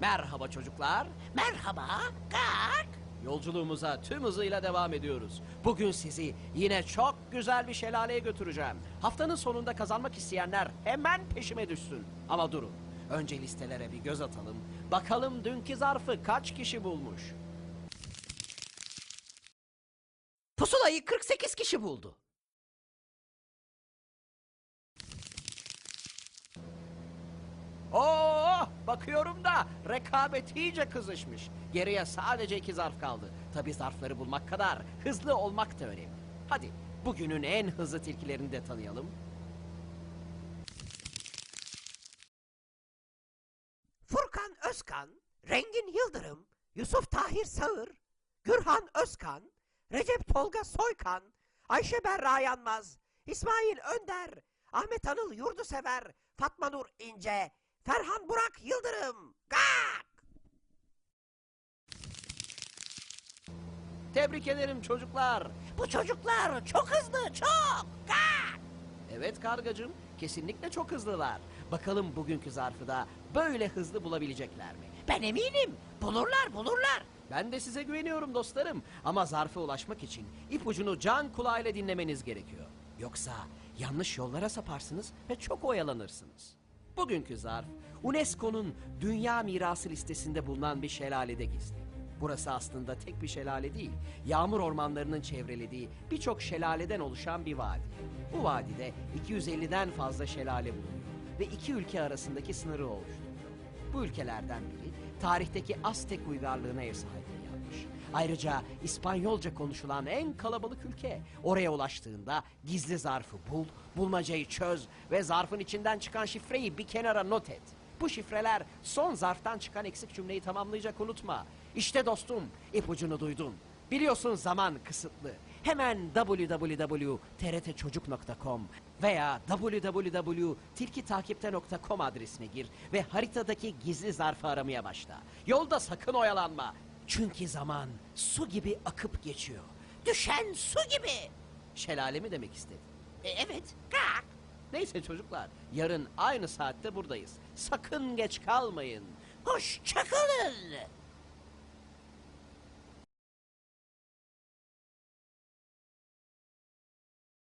Merhaba çocuklar. Merhaba, kalk. Yolculuğumuza tüm hızıyla devam ediyoruz. Bugün sizi yine çok güzel bir şelaleye götüreceğim. Haftanın sonunda kazanmak isteyenler hemen peşime düşsün. Ama durun. Önce listelere bir göz atalım. Bakalım dünkü zarfı kaç kişi bulmuş? Pusulayı 48 kişi buldu. Oo, bakıyorum da rekabet iyice kızışmış. Geriye sadece iki zarf kaldı. Tabi zarfları bulmak kadar hızlı olmak da önemli. Hadi bugünün en hızlı tilkilerini de tanıyalım. Furkan Özkan, Rengin Yıldırım, Yusuf Tahir Sağır, Gürhan Özkan, Recep Tolga Soykan, Ayşe Berra Yanmaz, İsmail Önder, Ahmet Anıl Yurdusever, Fatma Nur İnce, Ferhan Burak Yıldırım. Kalk! Tebrik ederim çocuklar. Bu çocuklar çok hızlı, çok. Kalk! Evet kargacığım, kesinlikle çok hızlılar. Bakalım bugünkü zarfı da böyle hızlı bulabilecekler mi? Ben eminim. Bulurlar, bulurlar. Ben de size güveniyorum dostlarım. Ama zarfa ulaşmak için ipucunu can kulağıyla dinlemeniz gerekiyor. Yoksa yanlış yollara saparsınız ve çok oyalanırsınız. Bugünkü zarf UNESCO'nun Dünya Mirası listesinde bulunan bir şelalede gizli. Burası aslında tek bir şelale değil, yağmur ormanlarının çevrelediği birçok şelaleden oluşan bir vadi. Bu vadide 250'den fazla şelale bulunuyor ve iki ülke arasındaki sınırı oluşturuyor. Bu ülkelerden biri tarihteki Aztek uygarlığına ev yapmış. Ayrıca İspanyolca konuşulan en kalabalık ülke. Oraya ulaştığında gizli zarfı bul, bulmacayı çöz ve zarfın içinden çıkan şifreyi bir kenara not et. Bu şifreler son zarftan çıkan eksik cümleyi tamamlayacak unutma. İşte dostum ipucunu duydun. Biliyorsun zaman kısıtlı. Hemen www.trtçocuk.com veya www.tilkitakipte.com adresine gir ve haritadaki gizli zarfı aramaya başla. Yolda sakın oyalanma. Çünkü zaman su gibi akıp geçiyor. Düşen su gibi. Şelale mi demek istedin? E, evet, kalk. Neyse çocuklar, yarın aynı saatte buradayız. Sakın geç kalmayın. Hoşçakalın.